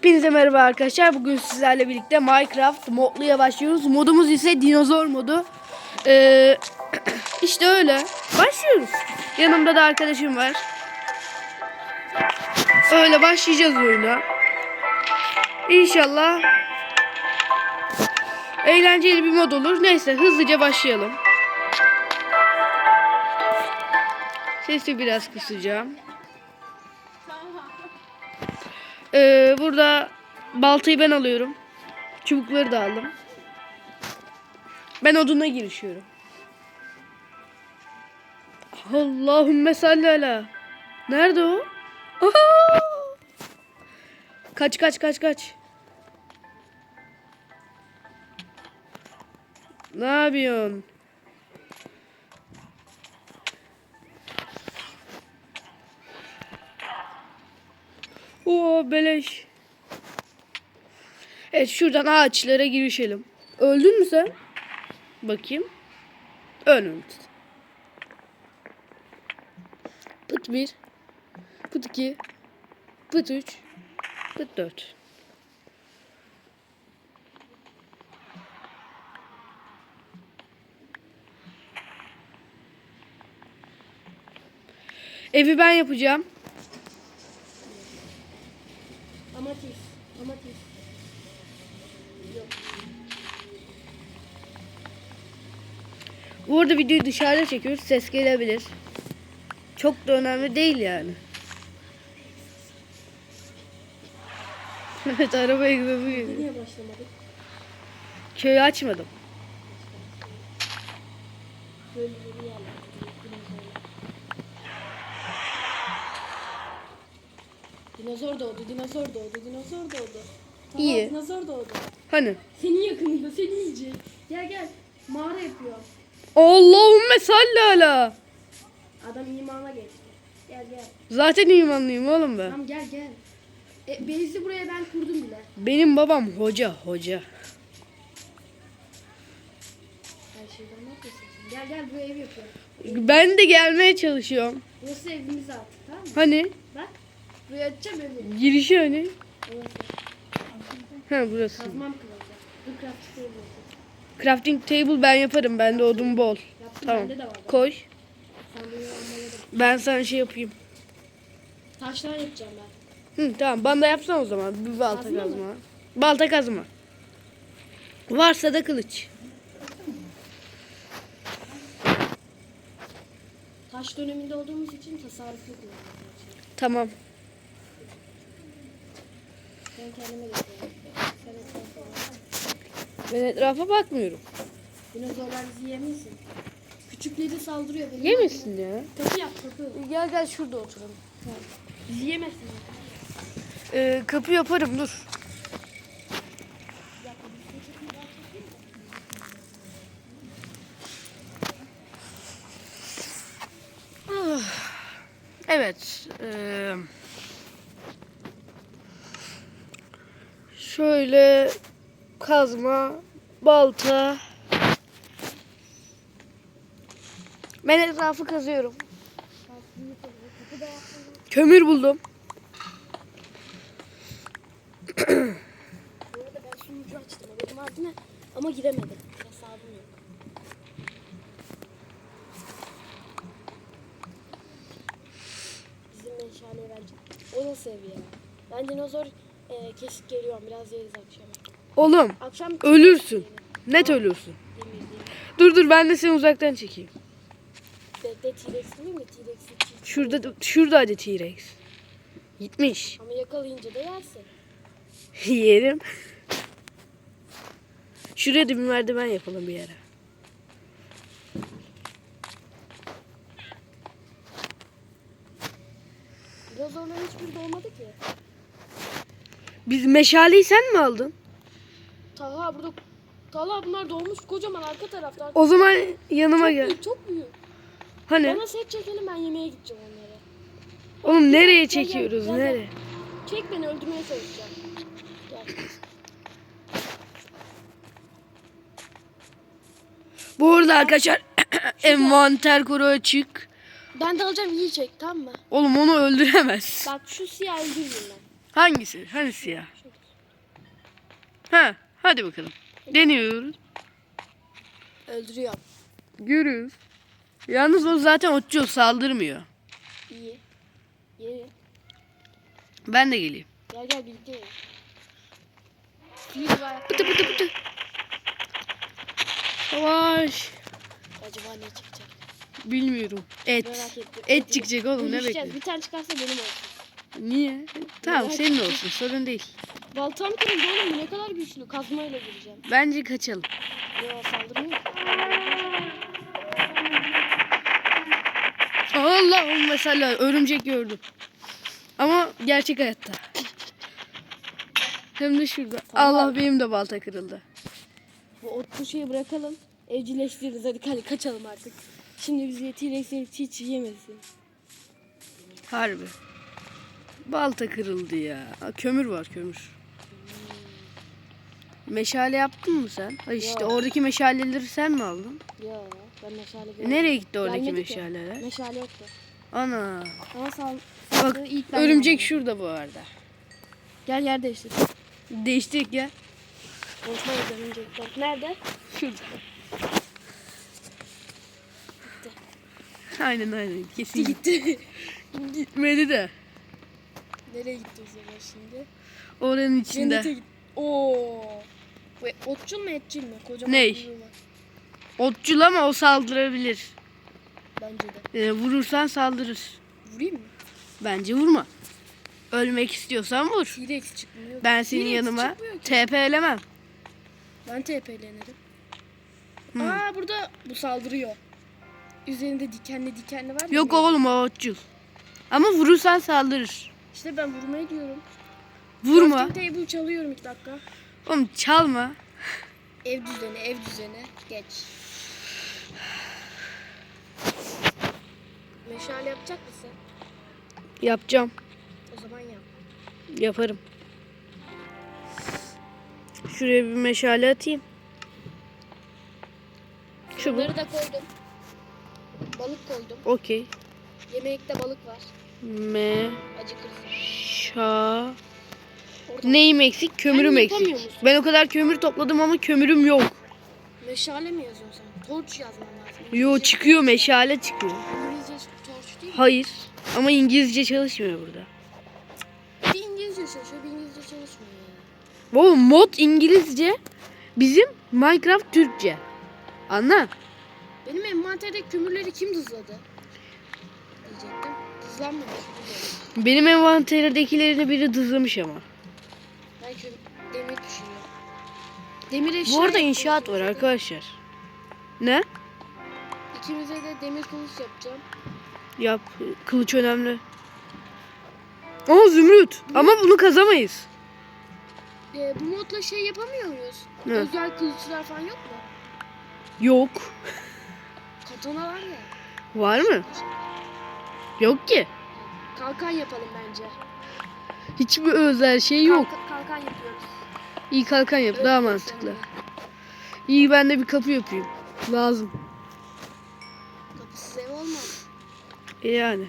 Hepinize merhaba arkadaşlar. Bugün sizlerle birlikte Minecraft modluya başlıyoruz. Modumuz ise dinozor modu. Ee, işte öyle. Başlıyoruz. Yanımda da arkadaşım var. Öyle başlayacağız oyuna. İnşallah eğlenceli bir mod olur. Neyse hızlıca başlayalım. Sesi biraz kısacağım. Ee, burada baltayı ben alıyorum. Çubukları da aldım. Ben oduna girişiyorum. Allahümme salli. Nerede o? Aha! Kaç kaç kaç kaç. Ne yapıyorsun? Oo beleş. Evet şuradan ağaçlara girişelim. Öldün mü sen? Bakayım. Ölmemiş. Pıt bir. Pıt iki. Pıt üç. Pıt dört. Evi ben yapacağım. Bu arada videoyu dışarıda çekiyoruz. Ses gelebilir. Çok da önemli değil yani. evet arabaya gibi geliyor. Niye başlamadık? Köyü açmadım. Dinozor doğdu, dinozor doğdu, dinozor doğdu. Tamam, İyi. Dinozor doğdu. Hani? Senin yakınında, seni yiyecek. Gel gel. Mağara yapıyor. Allahümme salli ala. Adam imana geçti. Gel gel. Zaten imanlıyım oğlum ben. Tamam gel gel. E, bezi buraya ben kurdum bile. Benim babam hoca hoca. Her şeyden ne yapıyorsun? Gel gel buraya ev yapıyor. Ben de gelmeye çalışıyorum. Burası evimiz artık tamam mı? Hani? Bak. Buraya açacağım evi. Girişi hani? Burası. Ha burası. Kazmam kırılacak. Dur craft yapayım. Crafting table ben yaparım. Bende odun bol. Yaptım Tamam. bende de var. Koy. Ben sana şey yapayım. Taşlar yapacağım ben. Hı, tamam bana da yapsan o zaman. Bir balta Kazma kazma. mı? Balta kazma. Varsa da kılıç. Taş döneminde olduğumuz için tasarruflu kullanıyoruz. Tamam. Ben kendime getiriyorum. Sen Ben etrafa bakmıyorum. Dinozorlar bizi yemesin. Küçükleri saldırıyor. Benim Yemesin ya. Kapı yap kapı. Gel gel şurada oturalım. Bizi yemesin. Ee, kapı yaparım dur. Ah, Evet. eee, şöyle kazma, balta. Ben etrafı kazıyorum. Kömür buldum. Ama giremedim. Hesabım yok. Bizim meşaleye verecek. O da seviye. Ben dinozor e, kesik geliyorum. Biraz yeriz akşam. Oğlum Akşam ölürsün. Net ölürsün. Dur dur ben de seni uzaktan çekeyim. Bekle T-Rex değil mi? T-Rex'i Şurada şurada hadi T-Rex. Gitmiş. Ama yakalayınca da yersin. Yerim. Şuraya da bir merdiven yapalım bir yere. Dinozorların hiçbiri doğmadı ki. Biz meşaleyi sen mi aldın? Talha burada Talha bunlar doğmuş kocaman arka tarafta. O zaman yanıma çok gel. büyük, çok büyük. Hani? Bana set çekelim ben yemeğe gideceğim onları. Oğlum nereye Gel, çekiyoruz? gel, gel. Nereye? Çek beni öldürmeye çalışacağım. Gel. Bu arada arkadaşlar envanter koru açık. Ben de alacağım iyi çek tamam mı? Oğlum onu öldüremez. Bak şu siyah öldüreyim ben. Hangisi? Hani siyah? Ha, hadi bakalım. Deniyoruz. Öldürüyor. Görüyoruz. Yalnız o zaten otçul saldırmıyor. İyi. Yeri. Ben de geleyim. Gel gel birlikte yiyelim. Filiz var. Pıtı pıtı pıtı. Savaş. Acaba ne çıkacak? Bilmiyorum. Et. Merak ettim. Et çıkacak oğlum ne bekliyorsun? Bir tane çıkarsa benim olsun. Niye? Tamam Merak senin ettim. olsun sorun değil. Baltam kırıldı oğlum ne kadar güçlü. Kazmayla gireceğim. Bence kaçalım. Yo saldırmıyor. Allah'ım mesela örümcek gördüm. Ama gerçek hayatta. Hem de şurada. Allah benim de balta kırıldı. Bu otlu şeyi bırakalım. Evcilleştiririz hadi hadi kaçalım artık. Şimdi bizi T-Rex'in hiç yemesin. Harbi. Balta kırıldı ya. Kömür var kömür. Meşale yaptın mı sen? Ay işte Yok. oradaki meşaleleri sen mi aldın? Yo ben meşale görmedim. Nereye gitti oradaki Gelmedi ki. meşaleler? Meşale yoktu. Ana. Ama sal Bak ilk ben örümcek yapmadım. şurada bu arada. Gel yer değiştir. Değiştirdik ya. Konuşmayız örümcekler. Nerede? Şurada. Aynen aynen. Kesin Gitti. gitmedi de. Nereye gitti o zaman şimdi? Oranın içinde. Cennete gitti. Oo. Bu otçul mu etçil mi? Kocaman Ney? kuyruğu var. Otçul ama o saldırabilir. Bence de. Ee, vurursan saldırır. Vurayım mı? Bence vurma. Ölmek istiyorsan vur. T-Rex çıkmıyor. Ben senin T-Rex yanıma çıkmıyor ki. TP'lemem. Ben TP'lenirim. Aa burada bu saldırıyor. Üzerinde dikenli dikenli var ya. Yok oğlum o otçul. Ama vurursan saldırır. İşte ben vurmayı diyorum. Vurma. Crafting table çalıyorum ilk dakika. Oğlum çalma. Ev düzeni, ev düzeni. Geç. Meşale yapacak mısın? Yapacağım. O zaman yap. Yaparım. Şuraya bir meşale atayım. Şu bu. Bunları da koydum. Balık koydum. Okey. Yemekte balık var. Me Acıkırsın. şa Neyim eksik? Kömürüm Ben eksik. yapamıyor musun? Ben o kadar kömür topladım ama kömürüm yok. meşale mi yazıyorsun sen? Torç yazman lazım. Yo İngilizce- çıkıyor meşale çıkıyor. İngilizce torç değil mi? Hayır. Ama İngilizce çalışmıyor burada. Bir İngilizce çalışıyor, bir İngilizce çalışmıyor ya. Bu mod İngilizce. Bizim Minecraft Türkçe. Anla. Benim envanterdeki kömürleri kim dızladı? Diyecektim. Dızlanmamış. Benim envanteridekilerini biri dızlamış ama. Kömür, demir düşüyor. Demir eşya Bu arada inşaat var arkadaşlar. Ne? İkimize de demir kılıç yapacağım. Yap. Kılıç önemli. Aa zümrüt. Ama bunu kazamayız. Ee, bu modla şey yapamıyor muyuz? Ne? Özel kılıçlar falan yok mu? Yok. Katana var ya. Var mı? Yok ki. Kalkan yapalım bence. Hiçbir özel şey yok. Kalka- kalkan yapıyoruz. İyi kalkan yap. Öyle Daha yapıyoruz mantıklı. sonra. İyi ben de bir kapı yapayım. Lazım. Kapısız ev olmaz. E yani.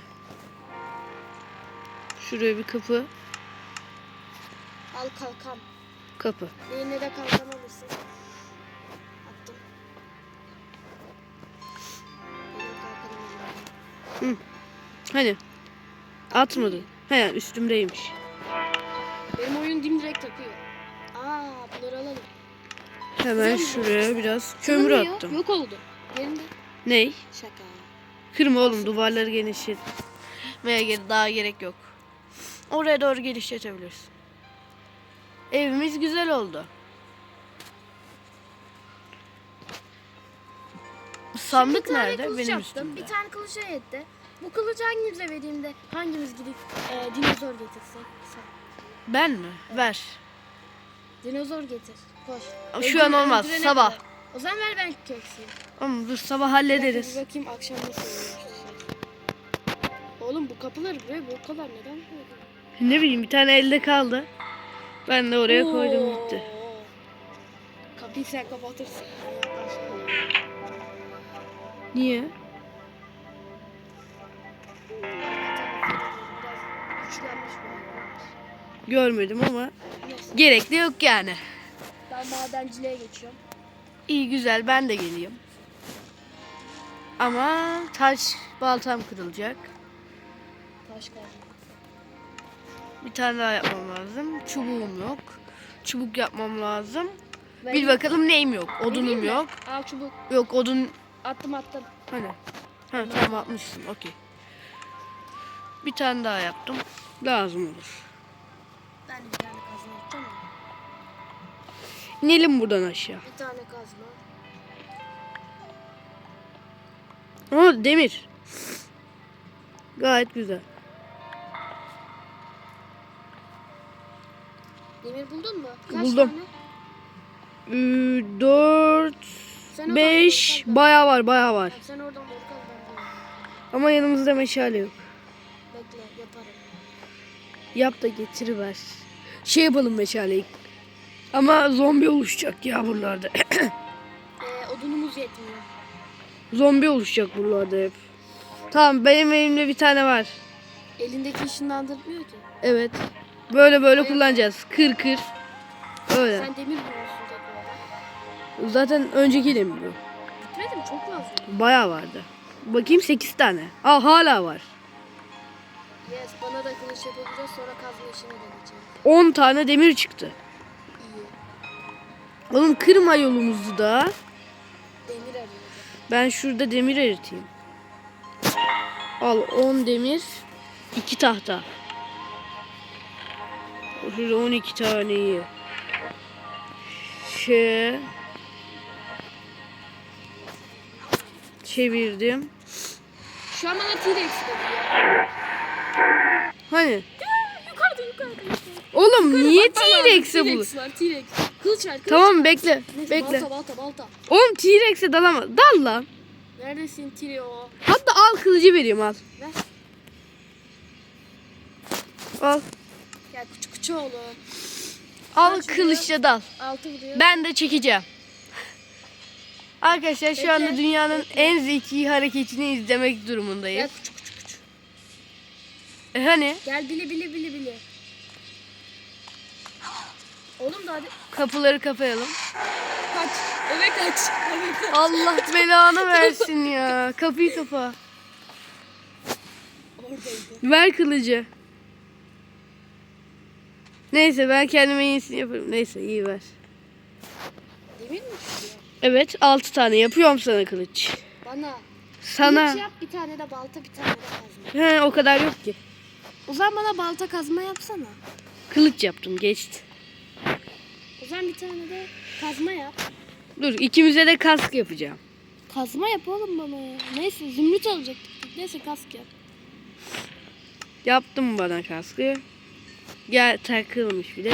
Şuraya bir kapı. Al kalkan. Kapı. Eline de kalkan alırsın. Attım. Elimde. Hani? Atmadı. He üstümdeymiş. Benim oyun dimdirek takıyor. Aa bunları alalım. Hemen şuraya biraz kömür Sığmıyor, attım. Yok oldu. Yerinde. Ney? Şaka. Kırma oğlum duvarları genişlet. Geri daha gerek yok. Oraya doğru genişletebiliriz. Evimiz güzel oldu. Sandık Bir nerede? Benim yaptım. üstümde. Bir tane kılıç yetti. Bu kılıcı hangimize vereyim de hangimiz gidip e, dinozor getirsin? Ben mi? Ver. Dinozor getir. Koş. Ama şu an olmaz, öldürene sabah. kadar. O zaman ver ben keksiyim. Ama dur sabah Bir hallederiz. bakayım akşam nasıl oluyor. Oğlum bu kapıları buraya bu kadar neden koydun? Ne bileyim bir tane elde kaldı. Ben de oraya koydum Oo. gitti. Kapıyı sen kapatırsın. Niye? Görmedim ama gerek de yok yani. Ben madenciliğe geçiyorum. İyi güzel ben de geleyim. Ama taş baltam kırılacak. Taş kazma. Bir tane daha yapmam lazım. Çubuğum yok. Çubuk yapmam lazım. Ben- Bil bakalım neyim yok. Odunum yok. Al çubuk. Yok odun Attım attım. hani. Ha tamam atmışsın. Okey. Bir tane daha yaptım. Lazım olur. De bir tane kazma yapacağım ama. İnelim buradan aşağı. Bir tane kazma. Ama demir. Gayet güzel. Demir buldun mu? Kaç Buldum. tane? Ee, 4 Sen oradan 5 doğru kaz. bayağı var bayağı var. Tamam, Sen oradan de. Ama yanımızda meşale yok. Bekle yaparım. Yap da getiriver. Şey yapalım meşaleyi. Ama zombi oluşacak ya buralarda. Ee, odunumuz yetmiyor. zombi oluşacak buralarda hep. Tamam benim elimde bir tane var. Elindeki ışınlandırmıyor ki. Evet. Böyle böyle kullanacağız. Kır kır. Öyle. Sen demir bulmuşsun tekrar. Zaten önceki de mi bu? Bitmedi mi? Çok fazla. Bayağı vardı. Bakayım 8 tane. Aa hala var. Yes bana da kılıç yapacağız sonra kazma işine deneyeceğim. 10 tane demir çıktı. İyi. Oğlum kırma yolumuzu da. Demir arıyorum. Ben şurada demir eriteyim. Al 10 demir. 2 tahta. Şurada 12 tane iyi. Şey. Çevirdim. Şu an bana T-Rex bakıyor. Hani? Yukarıda yukarıda. yukarıda. Oğlum niye Bak, bak, T-Rex'e bu? T-Rex var T-Rex. Kılıç ver kılıç. Tamam bekle. Neyse, Bekle. Balta balta balta. Oğlum T-Rex'e dalama. Dal lan. Neredesin T-Rex? Hatta al kılıcı vereyim al. Ver. Al. Gel küçük küçük oğlum. Al kılıçla dal. Altı vuruyor. Ben de çekeceğim. Arkadaşlar şu Bekle, anda dünyanın en zeki hareketini izlemek durumundayız. Küçük küçük. E hani Gel bili bili bili bili. Oğlum da hadi kapıları kapayalım. kaç. Eve kaç. Eve kaç. Allah belanı versin ya. Kapıyı kapa. Oradaydı. Ver kılıcı. Neyse ben kendime iyisini yaparım. Neyse iyi ver. Demir mi? Evet 6 tane yapıyorum sana kılıç. Bana. Sana. Kılıç yap bir tane de balta bir tane de kazma. He o kadar yok ki. O zaman bana balta kazma yapsana. Kılıç yaptım geçti. O zaman bir tane de kazma yap. Dur ikimize de kask yapacağım. Kazma yap oğlum bana ya. Neyse zümrüt alacaktık. Neyse kask yap. Yaptım bana kaskı. Gel takılmış bir de.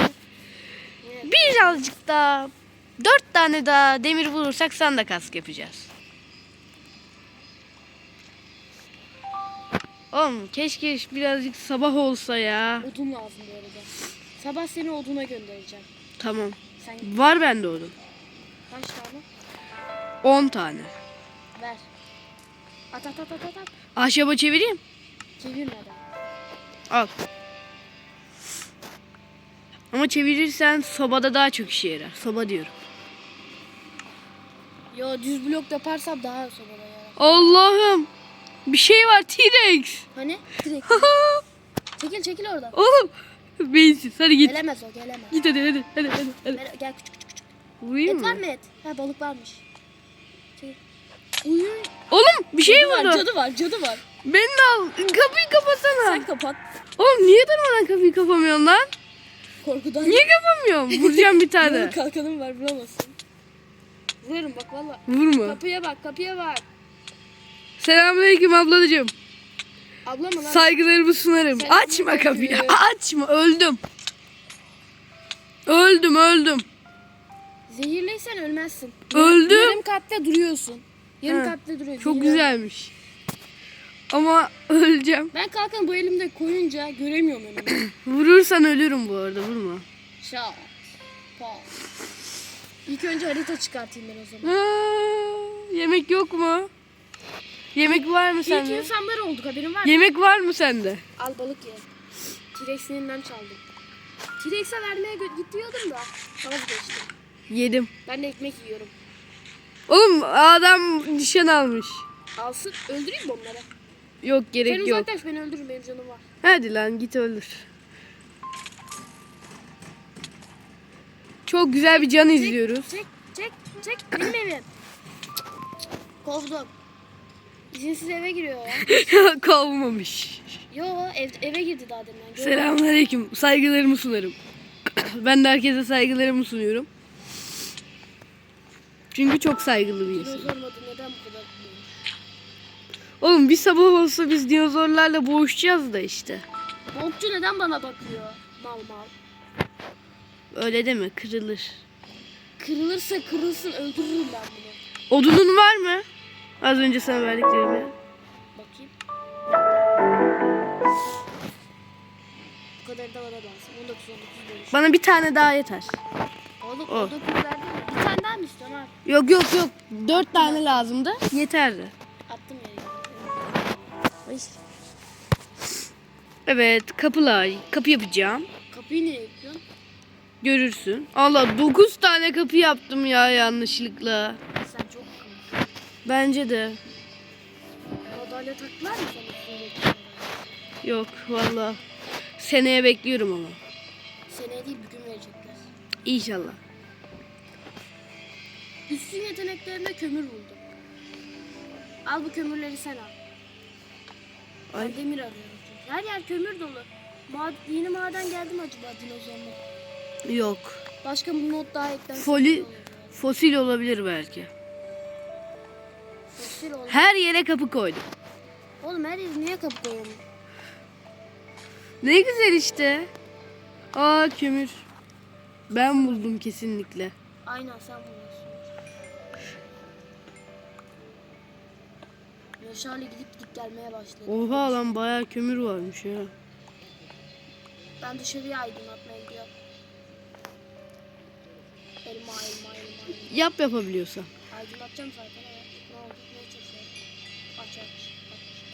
Evet. Birazcık daha dört tane daha demir bulursak sana da kask yapacağız. Oğlum keşke birazcık sabah olsa ya. Odun lazım bu arada. Sabah seni oduna göndereceğim. Tamam. Sen Var bende odun. kaç tane? 10 tane. Ver. At at at at at. at. Ahşaba çevireyim. Çevirmeden. Al. Ama çevirirsen sobada daha çok işe yarar. Soba diyorum. Yo düz blok yaparsam daha sobada yarar. Allah'ım. Bir şey var T-Rex. Hani? Direkt. çekil çekil oradan. Oğlum. Beyinsiz. Hadi git. Gelemez o gelemez. Git hadi hadi. Hadi hadi. hadi. Ver, gel küçük küçük küçük. Vurayım Et var mı? mı et? Ha balık varmış. Çekil. Uyuyor. Oğlum bir şey cadı var, vurdu. cadı var, cadı var. Beni de al. Kapıyı kapatsana. Sen kapat. Oğlum niye durmadan kapıyı kapamıyorsun lan? Korkudan. Niye kapamıyorum? Vuracağım bir tane. Balık kalkanım var vuramazsın. Vururum bak valla. Vurma. Kapıya bak kapıya bak. Selamünaleyküm ablacığım. Abla mı lan? Saygılarımı sunarım. Sen- Açma kapıyı. Açma. Öldüm. Öldüm öldüm. Zehirliysen ölmezsin. Öldüm. Yarım katta duruyorsun. Yarım Ha, katta duruyorsun. Çok güzelmiş. Ama öleceğim. Ben kalkan bu elimde koyunca göremiyorum önümü. Vurursan ölürüm bu arada vurma. Şak. Pa. İlk önce harita çıkartayım ben o zaman. Aa, yemek yok mu? Yemek var mı sende? insanlar olduk haberin var mı? Yemek var mı sende? Al balık ye. Elinden çaldım. T-Rex'e vermeye gidiyordum da vazgeçtim. Yedim. Ben de ekmek yiyorum. Oğlum adam nişan almış. Alsın öldüreyim mi onları? Yok Sen gerek yok. uzaklaş beni öldürün benim canım var. Hadi lan git öldür. Çok güzel bir can izliyoruz. Çek çek çek benim evim. Kovdum. İzinsiz eve giriyor ya. Kovmamış. Yo ev, eve girdi daha demin. Selamünaleyküm. Saygılarımı sunarım. ben de herkese saygılarımı sunuyorum. Çünkü çok saygılı bir insan. Dinozor neden bu kadar? Oğlum bir sabah olsa biz dinozorlarla boğuşacağız da işte. Bokçu neden bana bakıyor? Mal mal. Öyle deme kırılır. Kırılırsa kırılsın öldürürüm ben bunu. Odunun var mı? Az önce sana verdiklerimi. Bakayım. Bu kadar da bana lazım. 19 19 bölüş. Bana bir tane daha yeter. Oğlum O. 19 verdi mi? Bir tane daha mı istiyorsun abi? Yok yok yok. Dört tane lazımdı. Yeterdi. Attım yere. Ay. Evet kapılar. Kapı yapacağım. Kapıyı niye yapıyorsun? Görürsün. Allah 9 tane kapı yaptım ya yanlışlıkla. Bence de. Madalya taktılar mı sana? Yok valla. Seneye bekliyorum ama. Seneye değil bir gün verecekler. İnşallah. Üstün yeteneklerinde kömür buldum. Al bu kömürleri sen al. Ay. Ben demir arıyorum çünkü. Her yer kömür dolu. Ma yeni maden geldi mi acaba dinozorlu? Yok. Başka bir not daha eklensin. Foli fosil olabilir belki. Her yere kapı koydum. Oğlum her yeri niye kapı koyalım? Ne güzel işte. Aa kömür. Ben buldum kesinlikle. Aynen sen buluyorsun. Yaşar'la gidip gidip gelmeye başladı. Oha lan bayağı kömür varmış ya. Ben dışarıya aydınlatmaya gidiyorum. Elma elma elma elma. Yap yapabiliyorsan. Aydınlatacağım zaten evet. Aç aç. aç,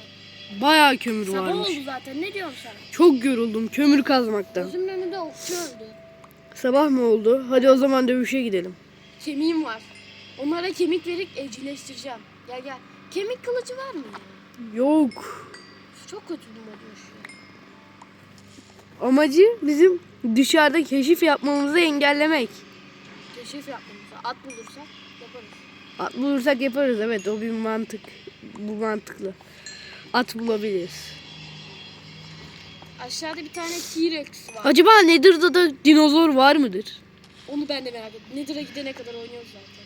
aç. Bayağı kömür Sabah varmış. oldu zaten. Ne diyorsun sen? Çok yoruldum kömür kazmaktan. Gözümün önünde okçu öldü. Sabah mı oldu? Hadi o zaman dövüşe gidelim. Kemiğim var. Onlara kemik verip evcilleştireceğim. Gel gel. Kemik kılıcı var mı? Yok. Çok kötü modmuş ya. Amacı bizim dışarıda keşif yapmamızı engellemek. Keşif yapmamıza. At bulursak yaparız. At bulursak yaparız evet o bir mantık. Bu mantıklı. At bulabiliriz. Aşağıda bir tane T-Rex var. Acaba Nether'da da dinozor var mıdır? Onu ben de merak ettim. Nether'a gidene kadar oynuyoruz zaten.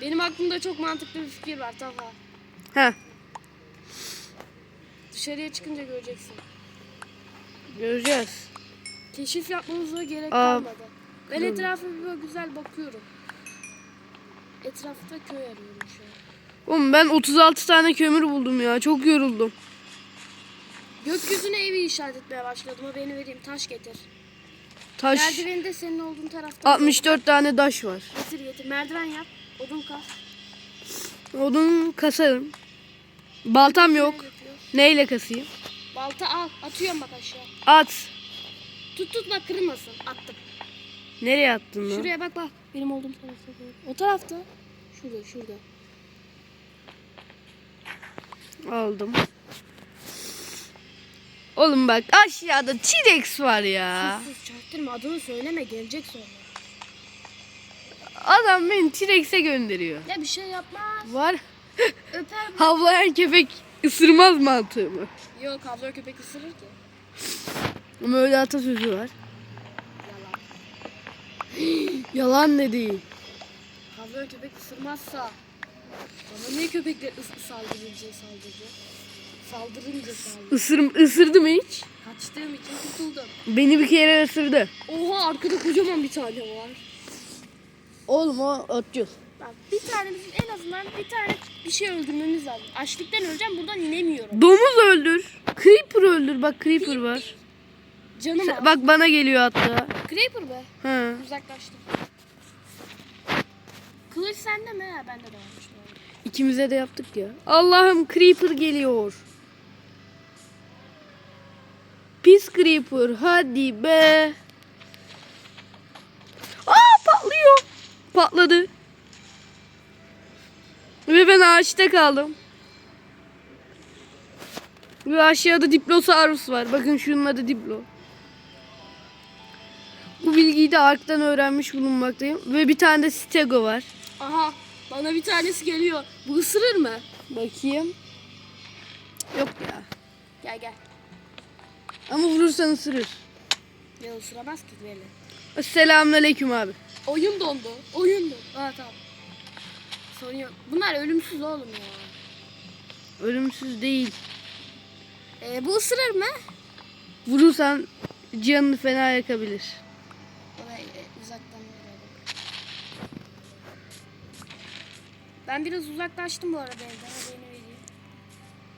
Benim aklımda çok mantıklı bir fikir var Talha. Ha Dışarıya çıkınca göreceksin. göreceğiz. Keşif yapmamıza gerek Aa, kalmadı. Ben etrafa bir güzel bakıyorum. Etrafta köy arıyorum şu an. Oğlum ben 36 tane kömür buldum ya. Çok yoruldum. Gökyüzüne evi işaret etmeye başladım. O beni vereyim. Taş getir. Taş Merdiveni de senin olduğun tarafta. 64 tane taş var. Getir getir. Merdiven yap. Odun kas. Odun kasarım. Baltam yok. Neyle kasayım? Balta al. Atıyorum bak aşağı. At. Tut tut bak kırılmasın. Attım. Nereye attın lan? Şuraya bak bak. Benim olduğum tarafta. doğru. O tarafta. Şurada şurada. Aldım. Oğlum bak aşağıda T-Rex var ya. Sus sus çaktırma adını söyleme gelecek sonra. Adam beni T-Rex'e gönderiyor. Ya bir şey yapmaz. Var. Öper mi? Havlayan köpek ısırmaz mantığımı. Yok abla köpek ısırır ki. Ama öyle atasözü var. Yalan. Değil. Havlayan köpek ısırmazsa bana niye köpekler ıs saldırınca saldıracak? Saldırınca saldıracak. Isır, ısırdı mı hiç? Kaçtığım için kurtuldum. Beni bir kere ısırdı. Oha arkada kocaman bir tane var. Oğlum o otçul. Bak bir tane bizim en azından bir tane bir şey öldürmemiz lazım. Açlıktan öleceğim buradan inemiyorum. Domuz öldür. Creeper öldür. Bak Creeper var. Canım Sen, bak bana geliyor hatta. Creeper mı? Hı. Uzaklaştım. Kılıç sende mi? Ha, bende de varmış. İkimize de yaptık ya. Allah'ım Creeper geliyor. Pis Creeper hadi be. Aa patlıyor. Patladı. Ve ben ağaçta kaldım. Ve aşağıda Diplosaurus var. Bakın şunun adı Diplo. Bu bilgiyi de Ark'tan öğrenmiş bulunmaktayım. Ve bir tane de Stego var. Aha bana bir tanesi geliyor. Bu ısırır mı? Bakayım. Yok ya. Gel gel. Ama vurursan ısırır. Ya ısıramaz ki böyle. Selamünaleyküm abi. Oyun dondu. Oyun dondu. Aa tamam. Sorun yok. Bunlar ölümsüz oğlum ya. Ölümsüz değil. Ee, bu ısırır mı? Vurursan canını fena yakabilir. Ona e, uzaktan vuralım. Ben biraz uzaklaştım bu arada evden. Haberini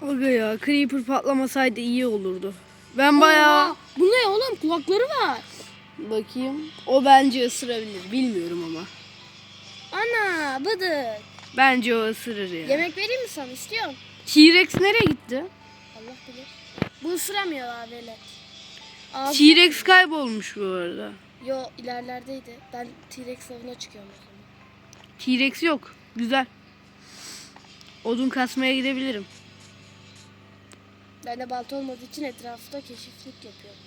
vereyim. Aga ya Creeper patlamasaydı iyi olurdu. Ben bayağı... Bu ne oğlum? Kulakları var. Bakayım. O bence ısırabilir. Bilmiyorum ama. Ana bıdık. Bence o ısırır ya. Yemek vereyim mi sana? İstiyor musun? T-Rex nereye gitti? Allah bilir. Bu ısıramıyor abi öyle. Ağzı... T-Rex kaybolmuş bu arada. Yo ilerlerdeydi. Ben T-Rex avına çıkıyorum o zaman. T-Rex yok. Güzel. Odun kasmaya gidebilirim. Ben de balta olmadığı için etrafta keşiflik yapıyorum.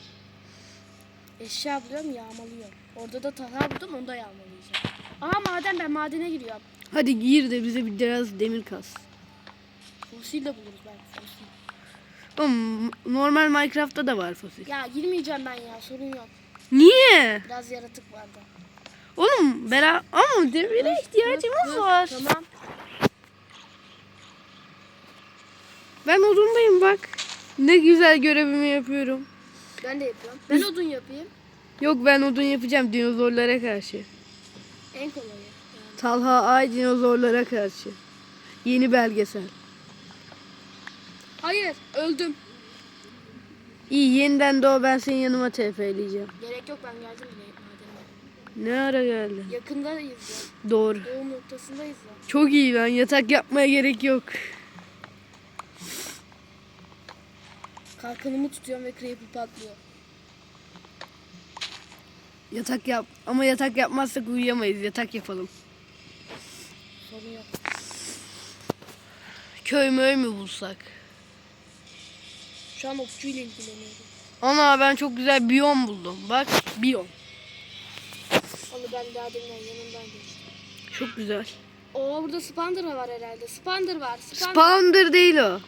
Eşya buluyorum yağmalıyorum. Orada da tahta buldum onu da yağmalayacağım. Aha maden ben madene giriyorum. Hadi gir de bize bir biraz demir kas. Fosil de buluruz belki fosil. Oğlum, normal Minecraft'ta da var fosil. Ya girmeyeceğim ben ya sorun yok. Niye? Biraz yaratık vardı. Oğlum bera ama demire ihtiyacımız var. Tamam. Ben odundayım bak. Ne güzel görevimi yapıyorum. Ben de yapıyorum. Ben odun yapayım. Yok ben odun yapacağım dinozorlara karşı. En kolayı. Yani. Talha Ay dinozorlara karşı. Yeni belgesel. Hayır öldüm. İyi yeniden doğ ben senin yanıma TF'leyeceğim. Gerek yok ben geldim bile. Ne ara geldin? Yakındayız ya. Doğru. Doğum noktasındayız ya. Çok iyi lan yatak yapmaya gerek yok. Kalkanımı tutuyorum ve creeper patlıyor. Yatak yap. Ama yatak yapmazsak uyuyamayız. Yatak yapalım. Sorun yok. Köy möy mü bulsak? Şu an okçuyla ilgileniyorum. Ana ben çok güzel biyom buldum. Bak biyom. Onu ben daha demin yanından geçtim. Çok güzel. Oo burada Spander var herhalde. Spander var. Spander. Spawner değil o.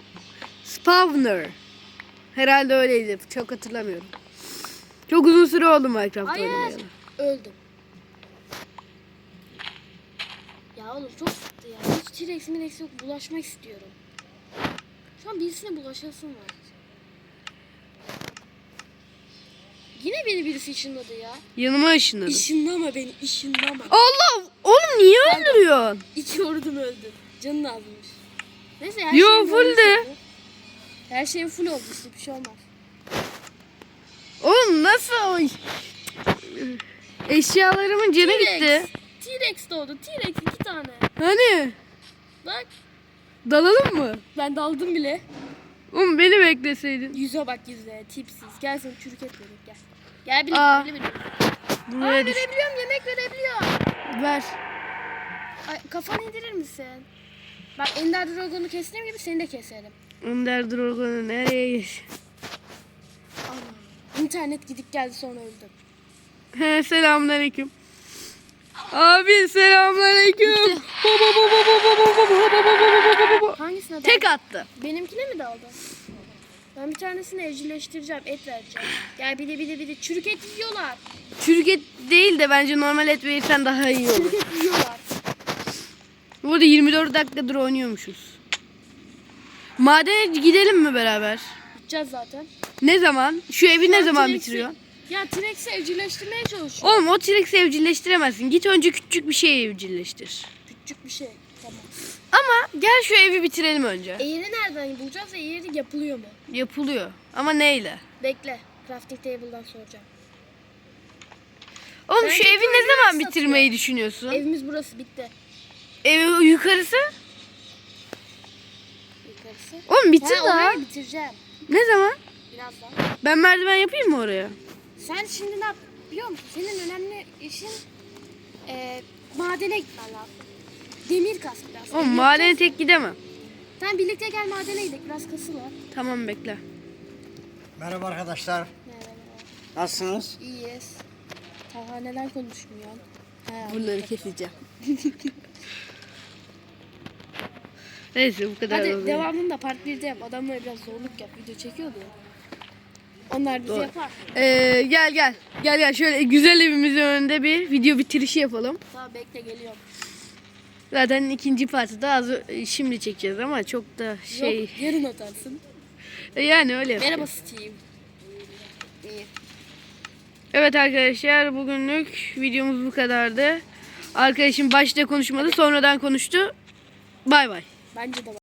Spawner. Herhalde öyleydi. Çok hatırlamıyorum. Çok uzun süre oldu Minecraft Hayır. oynamayalı. Öldüm. Ya oğlum çok sıktı ya. Hiç T-Rex Mirex yok. Bulaşmak istiyorum. Şu an birisine bulaşasım var. Yine beni birisi ışınladı ya. Yanıma ışınladım. Işınlama beni, ışınlama. Allah! Oğlum niye öldürüyorsun? İki ordum öldü. Canın azmış. Neyse her Yo, şeyim full full de. Her şeyim full oldu işte bir şey olmaz. Oğlum nasıl? Eşyalarımın canı gitti. T-Rex doğdu. T-Rex iki tane. Hani? Bak Dalalım mı? ben daldım bile. Oğlum beni bekleseydin. Yüze bak yüze. Tipsiz. Gel seni çürük et gel. Gel birlikte Aa. düş. verebiliyorum yemek verebiliyorum. Ver. Ay, kafanı indirir misin? Bak Ender Dragon'u kestiğim gibi seni de keserim. Önder Drogon'u nereye geç? İnternet gidip geldi sonra öldüm. He selamünaleyküm. Abi selamünaleyküm. Hangisine daldın? Tek attı. Benimkine mi daldın? Ben bir tanesini evcilleştireceğim. Et vereceğim. Gel bili bili bili. Çürük et yiyorlar. Çürük et değil de bence normal et verirsen daha iyi olur. Çürük et yiyorlar. Burada 24 dakikadır oynuyormuşuz. Madene gidelim mi beraber? Gideceğiz zaten. Ne zaman? Şu evi ne zaman bitiriyor? Ya T-Rex'i evcilleştirmeye çalışıyorum. Oğlum o T-Rex'i evcilleştiremezsin. Git önce küçük bir şey evcilleştir. Küçük bir şey. Tamam. Ama gel şu evi bitirelim önce. Eğeri nereden bulacağız eğeri yapılıyor mu? Yapılıyor. Ama neyle? Bekle. Crafting table'dan soracağım. Oğlum Bence şu evi ne zaman satıyor. bitirmeyi düşünüyorsun? Evimiz burası bitti. Ev yukarısı? Yukarısı. Oğlum bitir Ha, daha. bitireceğim. Ne zaman? Birazdan. Ben merdiven yapayım mı oraya? Sen şimdi ne yap biliyor musun? Senin önemli işin Ee, madene gitmen lazım. Demir kas biraz. Oğlum Demir madene tek gidemem. Sen birlikte gel madene gidelim. Biraz kası var. Tamam bekle. Merhaba arkadaşlar. Merhaba. Nasılsınız? İyiyiz. Taha neden konuşmuyor? He, Bunları keseceğim. Neyse bu kadar Hadi oluyor. devamını da part 1'de yap. Adamlara biraz zorluk yap. Video çekiyordu ya. Onlar bizi Doğru. yapar. Ee, gel gel. Gel gel şöyle güzel evimizin önünde bir video bitirişi yapalım. Tamam bekle geliyorum. Zaten ikinci parti da az şimdi çekeceğiz ama çok da şey Yok yarın atarsın. E, yani öyle. yapacağız. Merhaba Steve. İyi. Evet arkadaşlar bugünlük videomuz bu kadardı. Arkadaşım başta konuşmadı sonradan konuştu. Bay bay. Bence de var.